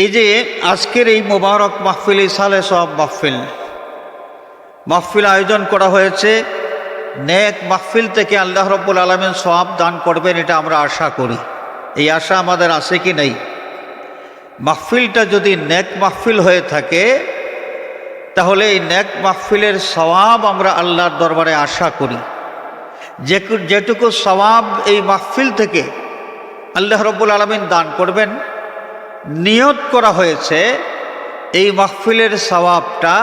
এই যে আজকের এই মোবারক মাহফিল সালে সব মাহফিল। মাহফিল আয়োজন করা হয়েছে। নেক মাহফিল থেকে আল্লাহ রব্বুল আলমিন সব দান করবেন, এটা আমরা আশা করি। এই আশা আমাদের আছে কি নেই? মাহফিলটা যদি নেক মাহফিল হয়ে থাকে, তাহলে এই নেক মাহফিলের সওয়াব আমরা আল্লাহর দরবারে আশা করি। যে যেটুকু সওয়াব এই মাহফিল থেকে আল্লাহ রব্বুল আলমিন দান করবেন নিয়ত করা হয়েছে, এই মাহফিলের সওয়াবটা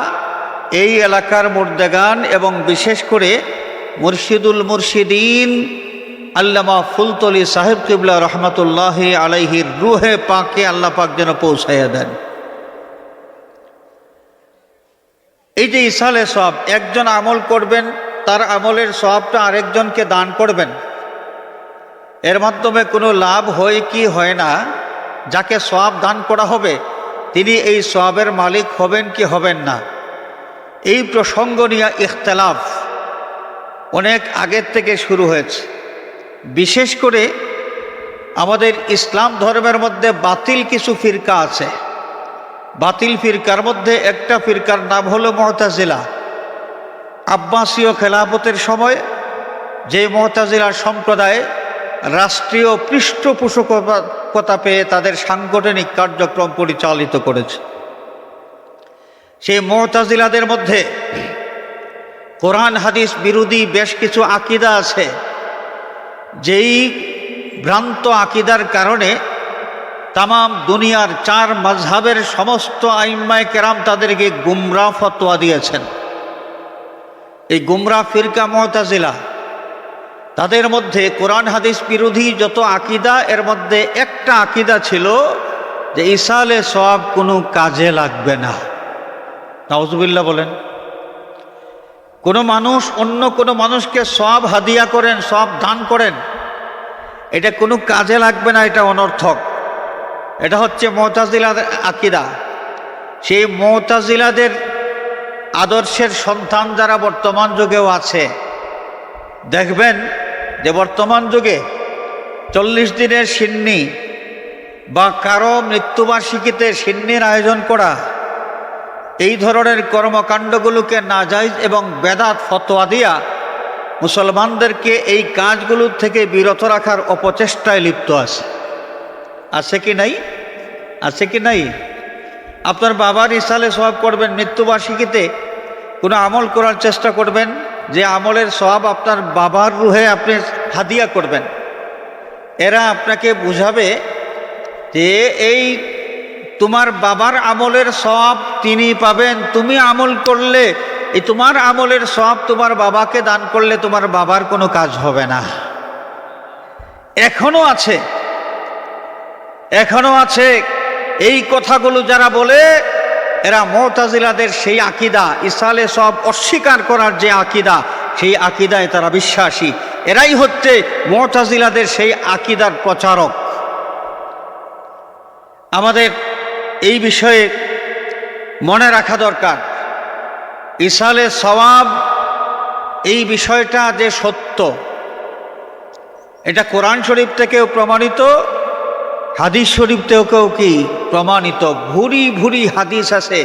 এই এলাকার মুর্দেগান এবং বিশেষ করে মুর্শিদুল মুর্শিদিন আল্লামা ফুলতলি সাহেব কিবলা রহমতুল্লাহ আলাইহির রুহে পাকে আল্লাহ পাক যেন পৌঁছাইয়া দেন। এই যে ইসালে সব একজন আমল করবেন, তার আমলের সবটা আরেকজনকে দান করবেন। এর মাধ্যমে কোনো লাভ হয় কি হয় না যাকে সব দান করা হবে, তিনি এই সবের মালিক হবেন কি হবেন না? এই প্রসঙ্গ নিয়ে ইখতলাফ অনেক আগের থেকে শুরু হয়েছে। বিশেষ করে আমাদের ইসলাম ধর্মের মধ্যে বাতিল কিছু ফিরকা আছে। বাতিল ফিরকার মধ্যে একটা ফিরকার নাম হলো মহতাজিলা আব্বাসীয় খেলাফতের সময় যে মহতাজিলার সম্প্রদায় রাষ্ট্রীয় পৃষ্ঠপোষকতা পেয়ে তাদের সাংগঠনিক কার্যক্রম পরিচালিত করেছে। সেই মহতাজিলাদের মধ্যে কোরআন, হাদিস, বিরোধী বেশ কিছু আকিদা আছে। যেই ভ্রান্ত আকিদার কারণে তাম দুনিয়ার চার মাঝহাবের সমস্ত আইম্মায় কেরাম তাদেরকে গুমরা ফতোয়া দিয়েছেন। এই গুমরা ফিরকা মহতাজিলা তাদের মধ্যে কোরআন, হাদিস বিরোধী যত আকিদা, এর মধ্যে একটা আকিদা ছিল যে ইসালে সব কোনো কাজে লাগবে না। নওয়াজুবিল্লাহ বলেন, কোনো মানুষ, অন্য কোনো মানুষকে সব হাদিয়া করেন, সব দান করেন, এটা কোনো কাজে লাগবে না, এটা অনর্থক। এটা হচ্ছে মহতাজিলাদের আকিদা। সেই মহতাজিলাদের আদর্শের সন্তান যারা বর্তমান যুগেও আছে, দেখবেন যে বর্তমান যুগে চল্লিশ দিনের সিন্নি বা কারও মৃত্যুবার্ষিকীতে সিন্নির আয়োজন করা, এই ধরনের কর্মকাণ্ডগুলোকে নাজাইজ এবং বেদাত ফতোয়া দিয়া মুসলমানদেরকে এই কাজগুলোর থেকে বিরত রাখার অপচেষ্টায় লিপ্ত আছে। আছে কি নাই? আছে কি নাই? আপনার বাবার ইসালে সব করবেন মৃত্যুবার্ষিকীতে, কোনো আমল করার চেষ্টা করবেন যে আমলের সব আপনার বাবার রুহে আপনি হাদিয়া করবেন। এরা আপনাকে বুঝাবে যে এই তোমার বাবার আমলের সব তিনি পাবেন। তুমি আমল করলে, এই তোমার আমলের সব তোমার বাবাকে দান করলে তোমার বাবার কোনো কাজ হবে না। এখনও আছে এখনও আছে। এই কথাগুলো যারা বলে, এরা মোতাজিলাদের সেই আকিদা ইসালে সব অস্বীকার করার যে আকিদা, সেই আকিদায় তারা বিশ্বাসী। এরাই হচ্ছে মোতাজিলাদের সেই আকিদার প্রচারক। আমাদের এই বিষয়ে মনে রাখা দরকার। ইসালে সওয়াব এই বিষয়টা যে সত্য, এটা কোরআন শরীফ থেকেও প্রমাণিত, হাদিস শরীফ থেকেও কি প্রমাণিত? ভুরি ভুরি হাদিস আছে।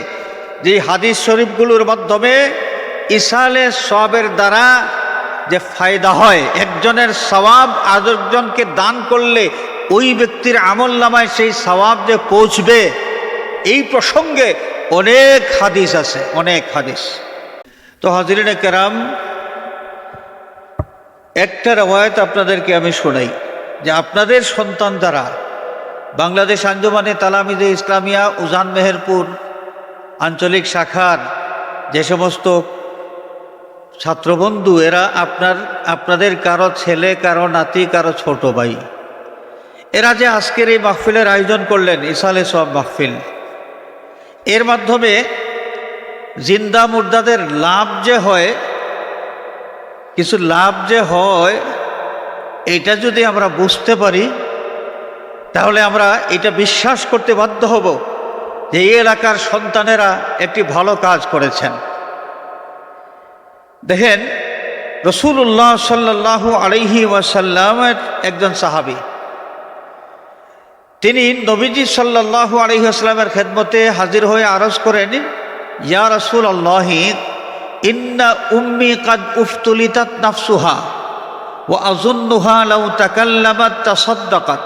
যে হাদিস শরীফগুলোর মাধ্যমে ইসালে সবের দ্বারা যে ফায়দা হয়, একজনের সবাব আরেকজনকে দান করলে ওই ব্যক্তির আমল নামায় সেই সবাব যে পৌঁছবে, এই প্রসঙ্গে অনেক হাদিস আছে, অনেক হাদিস। তো হাজিরিনে কেরাম, একটা রবায়ত আপনাদেরকে আমি শোনাই, যে আপনাদের সন্তান দ্বারা বাংলাদেশ আঞ্জুমানে তালামিদে ইসলামিয়া, উজান, মেহেরপুর, আঞ্চলিক শাখার যে সমস্ত ছাত্রবন্ধু, এরা আপনার, আপনাদের কারও ছেলে, কারও নাতি, কারও ছোট ভাই। এরা যে আজকের এই মাহফিলের আয়োজন করলেন, ইসালে সব মাহফিল। এর মাধ্যমে জিন্দা মুর্দাদের লাভ যে হয়, কিছু লাভ যে হয়, এটা যদি আমরা বুঝতে পারি, তাহলে আমরা এটা বিশ্বাস করতে বাধ্য হব যে এই এলাকার সন্তানেরা একটি ভালো কাজ করেছেন। দেখেন রসুল্লাহ সাল্লাহ আলহি ওয়াসাল্লামের একজন সাহাবি। তিনি নবীজি সাল্লাহ আলহিহাস্লামের খেদমতে হাজির হয়ে আরজ করেন, ইয়া রসুল আল্লাহি ইন্না উম্মি কাদ উফতুলিতাত নাফসুহা ও আজুন্নুহা লাউ তাকাল্লামাত তাসাদ্দাকাত,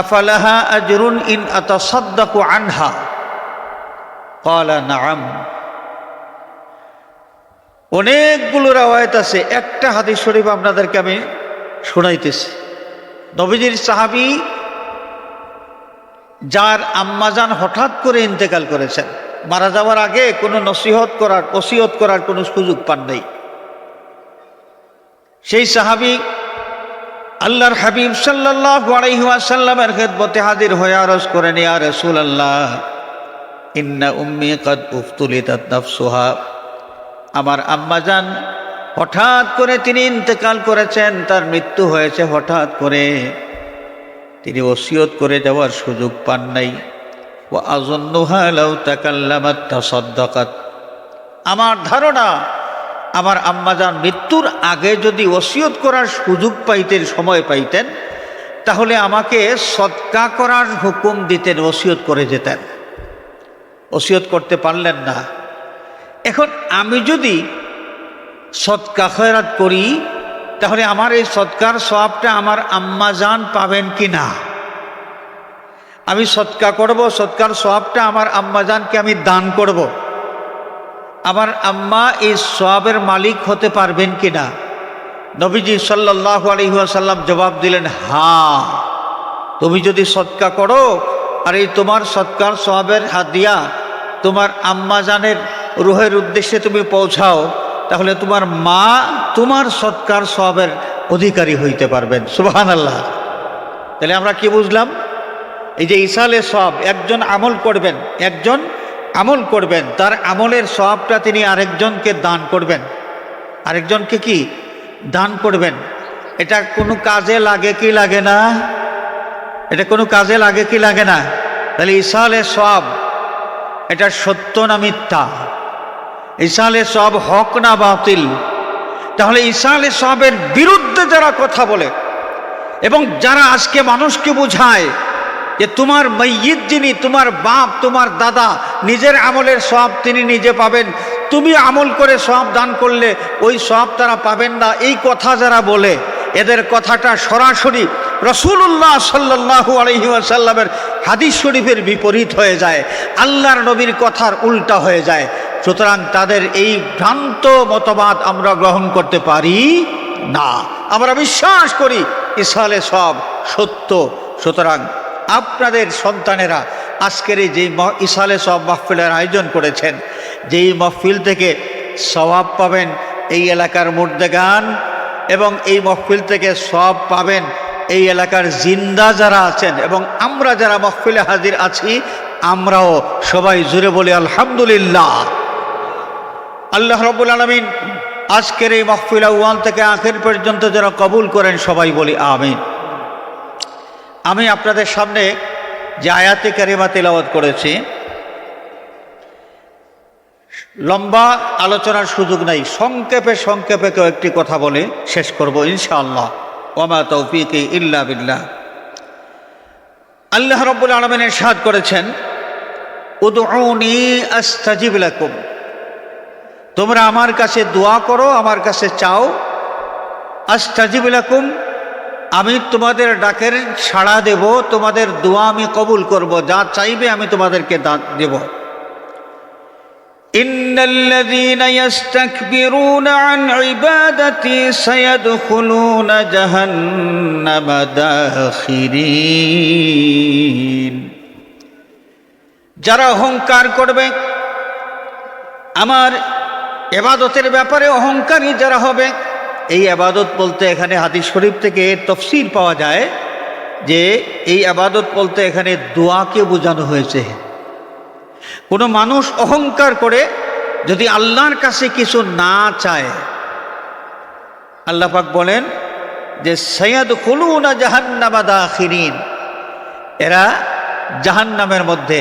আফালাহা আজরুন ইন আতাসাদ্দাকু আনহা? ক্বালা, নাআম। অনেকগুলো রাওয়ায়ত আছে। একটা হাদিস শরীফ আপনাদেরকে আমি শোনাইতেছি। নবীজির সাহাবি যার আম্মাজান হঠাৎ করে ইন্তেকাল করেছেন। মারা যাওয়ার আগে কোনো নসিহত করার ওসিয়ত করার কোনো সুযোগ পান নাই। সেই সাহাবি আল্লাহর হাবিব সাল্লাহ আলাইহাসাল্লামের খেদমতে হাজির হয়ে আরজ করেন, ইয়া রসুল আল্লাহ ইন্না উম্মি কদ উফতুলিতাত নাফসুহা। আমার আম্মাজান হঠাৎ করে তিনি ইন্তেকাল করেছেন, তার মৃত্যু হয়েছে হঠাৎ করে। তিনি ওসিয়ত করে যাওয়ার সুযোগ পান নাই। ও আজন্নুহালাউ আমার ধারণা, আমার আম্মাজান মৃত্যুর আগে যদি ওসিয়ত করার সুযোগ পাইতেন, সময় পাইতেন, তাহলে আমাকে সৎকা করার হুকুম দিতেন, ওসিয়ত করে যেতেন। ওসিয়ত করতে পারলেন না। এখন আমি যদি সৎকা খয়রাত করি, তাহলে আমার এই সৎকার সবটা আমার আম্মা জান পাবেন কি না আমি সৎকা করব, সৎকার সবটা আমার আম্মা জানকে আমি দান করব। আমার আম্মা এই সবের মালিক হতে পারবেন কি না নবীজি সাল্লাহ আলহিহাসাল্লাম জবাব দিলেন, হা, তুমি যদি সৎকা করো, আর এই তোমার সৎকার সবের হাত দিয়া তোমার আম্মা জানের রুহের উদ্দেশ্যে তুমি পৌঁছাও, তাহলে তোমার মা তোমার সৎকার সবের অধিকারী হইতে পারবেন। সুবাহান আল্লাহ তাহলে আমরা কি বুঝলাম? এই যে ইসালে সব একজন আমল করবেন, একজন আমল করবেন, তার আমলের সবটা তিনি আরেকজনকে দান করবেন। আরেকজনকে কি? দান করবেন। এটা কোনো কাজে লাগে কি লাগে না? এটা কোনো কাজে লাগে কি লাগে না? তাহলে ইসালে সব এটা সত্য না মিথ্যা? ইসালে সব হক না বাতিল। তাহলে ইসালে সবের বিরুদ্ধে যারা কথা বলে এবং যারা আজকে মানুষকে বোঝায় যে তোমার মৈয়িদ যিনি, তোমার বাপ, তোমার দাদা, নিজের আমলের সব তিনি নিজে পাবেন, তুমি আমল করে সব দান করলে ওই সব তারা পাবেন না। এই কথা যারা বলে, এদের কথাটা সরাসরি রসুল্লাহ সাল্লাহু আলহিমাসাল্লামের হাদিস শরীফের বিপরীত হয়ে যায়। আল্লাহর নবীর কথার উল্টা হয়ে যায়। সুতরাং তাদের এই ভ্রান্ত মতবাদ আমরা গ্রহণ করতে পারি না। আমরা বিশ্বাস করি ইসালে সব সত্য। সুতরাং আপনাদের সন্তানেরা আজকের এই যে ইসালে সব মাহফিলের আয়োজন করেছেন, যেই মহফিল থেকে স্বভাব পাবেন এই এলাকার মুর্দেগান এবং এই মহফিল থেকে সব পাবেন এই এলাকার জিন্দা যারা আছেন এবং আমরা যারা মহফিলে হাজির আছি, আমরাও সবাই জুড়ে বলি আলহামদুলিল্লাহ। আল্লাহ রবুল আলমিন আজকের এই মহফিল ওয়ান থেকে আখের পর্যন্ত যারা কবুল করেন সবাই বলি আমিন। আমি আপনাদের সামনে যে আয়াতে কারিমা তেলাওয়াত করেছি, লম্বা আলোচনার সুযোগ নাই, সংক্ষেপে সংক্ষেপে কেউ একটি কথা বলে শেষ করব ইনশাআল্লাহ। ওমা তৌফিক ইল্লা বিল্লাহ। আল্লাহ রব্বুল আলমিনের সাদ করেছেন উদৌনি আস্তাজিব লাকুম। তোমরা আমার কাছে দোয়া করো আমার কাছে চাও আস্তাজিব লাকুম আমি তোমাদের ডাকের সাড়া দেব তোমাদের দোয়া আমি কবুল করব যা চাইবে আমি তোমাদেরকে দাঁত দেব إن الذين يستكبرون عن عبادتي سيدخلون جهنم داخرين যারা অহংকার করবে আমার এবাদতের ব্যাপারে অহংকারী যারা হবে, এই আবাদত বলতে এখানে হাদিস শরীফ থেকে তফসিল পাওয়া যায় যে এই আবাদত বলতে এখানে দোয়াকে বোঝানো হয়েছে। কোনো মানুষ অহংকার করে যদি আল্লাহর কাছে কিছু না চায়, আল্লাহ পাক বলেন যে সৈয়দ খুলুনা জাহান্নামা দাখিরিন। এরা জাহান্নামের মধ্যে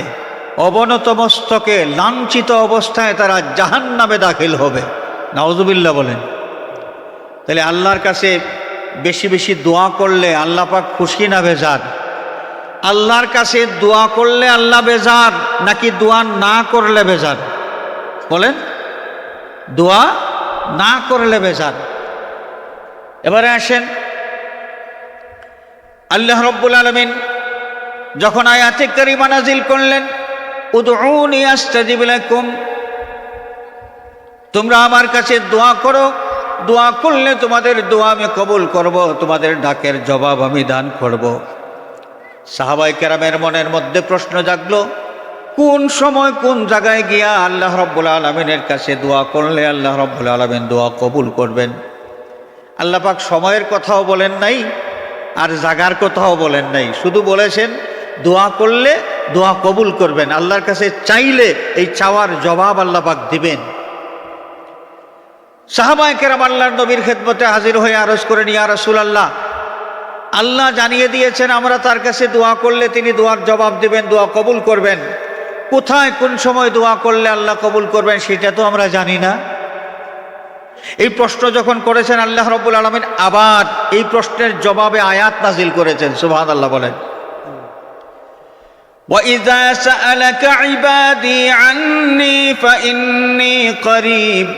অবনতমস্তকে লাঞ্ছিত অবস্থায় তারা জাহান্নামে দাখিল হবে। নওয়াজুবিল্লা বলেন। তাহলে আল্লাহর কাছে বেশি বেশি দোয়া করলে আল্লাহ পাক খুশি না ভেজান আল্লাহর কাছে দোয়া করলে আল্লাহ বেজার, নাকি দোয়া না করলে বেজার? বলেন। দোয়া না করলে বেজার। এবারে আসেন। আল্লাহ রব্বুল আলমিন যখন আয়াতে কারিমা নাজিল করলেন তোমরা আমার কাছে দোয়া করো। দোয়া করলে তোমাদের দোয়া আমি কবুল করব, তোমাদের ডাকের জবাব আমি দান করব। সাহাবাই কেরামের মনের মধ্যে প্রশ্ন জাগলো, কোন সময় কোন জায়গায় গিয়া আল্লাহ রব্বুল আলমিনের কাছে দোয়া করলে আল্লাহ রব্বুল আলমিন দোয়া কবুল করবেন? আল্লাহ পাক সময়ের কথাও বলেন নাই, আর জাগার কথাও বলেন নাই। শুধু বলেছেন, দোয়া করলে দোয়া কবুল করবেন। আল্লাহর কাছে চাইলে এই চাওয়ার জবাব আল্লাহ পাক দিবেন। সাহাবায় কেরাম আল্লাহর নবীর খেদমতে হাজির হয়ে আরজ করেন ইয়া রসুল আল্লাহ আল্লাহ জানিয়ে দিয়েছেন, আমরা তার কাছে দোয়া করলে তিনি দোয়ার জবাব দিবেন, দোয়া কবুল করবেন। কোথায়, কোন সময় দোয়া করলে আল্লাহ কবুল করবেন, সেটা তো আমরা জানি না। এই প্রশ্ন যখন করেছেন, আল্লাহ রব্বুল আলমিন আবার এই প্রশ্নের জবাবে আয়াত নাজিল করেছেন সুবাহ আল্লাহ বলেন। وَإِذَا سَأَلَكَ عِبَادِي عَنِّي فَإِنِّي قَرِيبٌ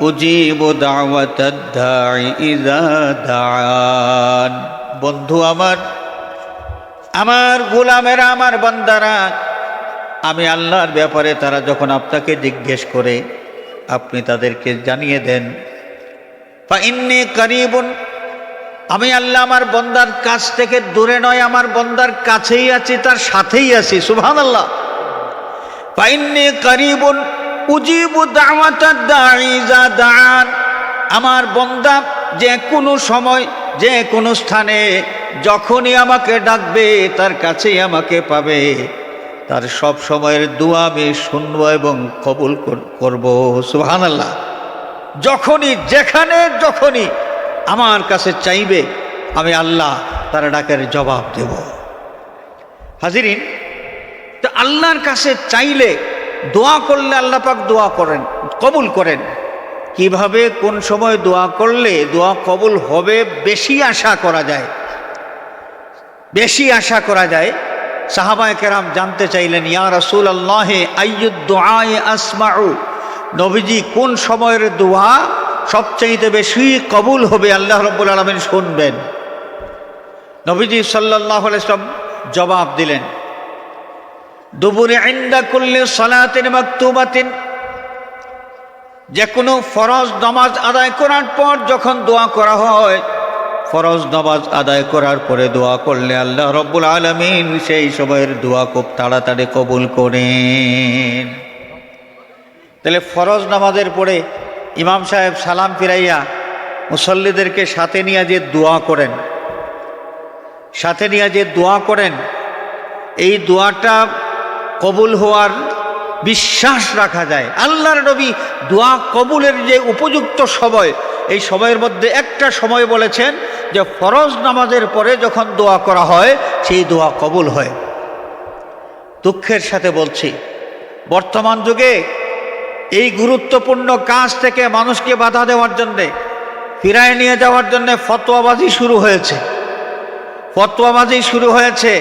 أُجِيبُ دَعْوَةَ الدَّاعِ إِذَا دَعَانِ বন্ধু আমার আমার গোলামেরা আমার বান্দারা আমি আল্লাহর ব্যাপারে তারা যখন আপনাকে জিজ্ঞেস করে আপনি তাদেরকে জানিয়ে দেন ফাইন্নি করিবুন আমি আল্লাহ আমার বন্দার কাছ থেকে দূরে নয়, আমার বন্দার কাছেই আছি, তার সাথেই আছি সুভান আল্লাহ ফাইন্নি করিবুন উজিবু দাওয়াতার দাঁড়িজা দাঁড়ান আমার বন্দা যে কোনো সময়, যে কোনো স্থানে যখনই আমাকে ডাকবে, তার কাছেই আমাকে পাবে। তার সব সময়ের দোয়া আমি শুনব এবং কবুল করব সুহান আল্লাহ যখনই, যেখানে যখনই আমার কাছে চাইবে, আমি আল্লাহ তার ডাকের জবাব দেব। হাজিরিন, তো আল্লাহর কাছে চাইলে দোয়া করলে আল্লাহ পাক দোয়া করেন, কবুল করেন। কীভাবে, কোন সময় দোয়া করলে দোয়া কবুল হবে বেশি আশা করা যায়? বেশি আশা করা যায়? সাহাবায় কেরাম জানতে চাইলেন, ইয়া রসুল আল্লাহে আসমাউ? নবীজি, কোন সময়ের দোয়া সবচাইতে বেশি কবুল হবে আল্লাহ রব্বুল আলমিন শুনবেন। নবীজি সাল্লাহ ইসলাম জবাব দিলেন দুপুরে আইন্দা করলে সলাতেন মাকতুবাতিন। যে কোনো ফরজ নামাজ আদায় করার পর যখন দোয়া করা হয়, ফরজ নামাজ আদায় করার পরে দোয়া করলে আল্লাহ রব্বুল আলমিন সেই সময়ের দোয়া খুব তাড়াতাড়ি কবুল করেন। তাহলে ফরজ নামাজের পরে ইমাম সাহেব সালাম ফিরাইয়া মুসল্লিদেরকে সাথে নিয়ে যে দোয়া করেন, সাথে নিয়ে যে দোয়া করেন, এই দোয়াটা কবুল হওয়ার বিশ্বাস রাখা যায়। আল্লাহর নবী দোয়া কবুলের যে উপযুক্ত সময়, এই সময়ের মধ্যে একটা সময় বলেছেন যে ফরজ নামাজের পরে যখন দোয়া করা হয়, সেই দোয়া কবুল হয়। দুঃখের সাথে বলছি, বর্তমান যুগে এই গুরুত্বপূর্ণ কাজ থেকে মানুষকে বাধা দেওয়ার জন্যে, ফিরায় নিয়ে যাওয়ার জন্যে ফতোয়াবাজি শুরু হয়েছে। ফতোয়াবাজি শুরু হয়েছে।